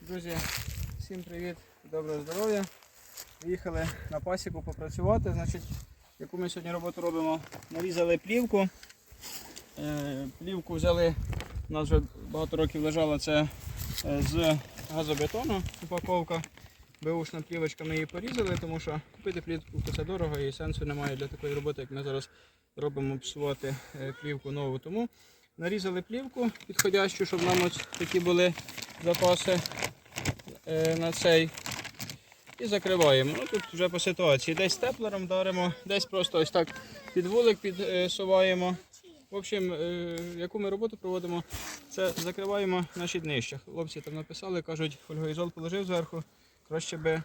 Друзі, всім привіт, доброго здоров'я. Приїхали на пасіку попрацювати. Значить, яку ми сьогодні роботу робимо? Нарізали плівку. Е, Плівку взяли, у нас вже багато років лежала це е, з газобетону упаковка. Беушна плівочка ми її порізали, тому що купити плівку це дорого і сенсу немає для такої роботи, як ми зараз робимо псувати е, плівку нову. Тому нарізали плівку підходящу, щоб нам ось такі були запаси е, на цей. І закриваємо. Ну, тут вже по ситуації. Десь степлером даримо, десь просто ось так під вулик підсуваємо. В общем, е, яку ми роботу проводимо, це закриваємо наші днища. Хлопці там написали, кажуть, фольгоізол положив зверху, краще би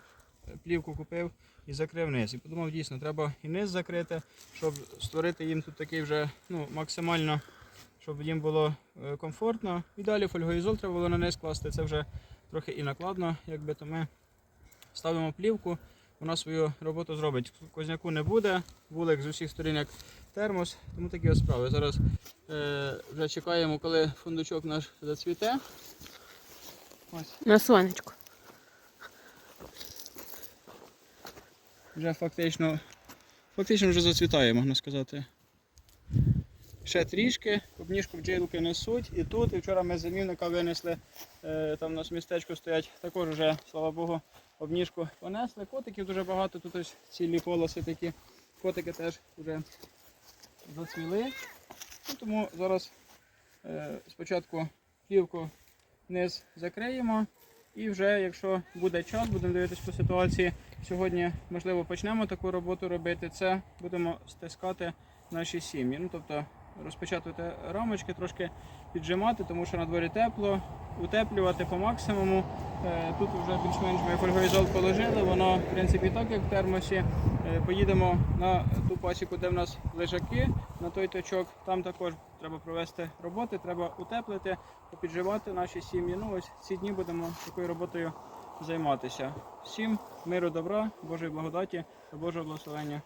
плівку купив і закрив низ. І подумав, дійсно, треба і низ закрити, щоб створити їм тут такий вже ну, максимально, щоб їм було е, комфортно. І далі фольгоізол треба було на низ класти. Це вже трохи і накладно, якби то ми ставимо плівку, вона свою роботу зробить. Козняку не буде, вулик з усіх сторін як термос, тому такі ось справи. Зараз е, вже чекаємо, коли фундучок наш зацвіте. Ось, На сонечку. вже фактично, фактично вже зацвітає, можна сказати. Ще трішки, обніжку бджілки несуть і тут. І вчора ми з замівника винесли, е, там у нас містечко стоять, також вже, слава Богу, обніжку понесли. Котиків дуже багато, тут ось цілі полоси такі. Котики теж вже зацвіли. Ну, тому зараз е, спочатку плівку низ закриємо. І вже, якщо буде час, будемо дивитись по ситуації. Сьогодні, можливо, почнемо таку роботу робити. Це будемо стискати наші сім'ї. Ну, тобто розпечатувати рамочки, трошки піджимати, тому що на дворі тепло, утеплювати по максимуму. Е, Тут вже більш-менш ми фольгоізол положили, воно в принципі так, як в термосі. Е, Поїдемо на ту пасіку, де в нас лежаки, на той точок. Там також треба провести роботи, треба утеплити, попідживати наші сім'ї. Ну ось ці дні будемо такою роботою займатися. Всім миру, добра, Божої благодаті та Божого благословення.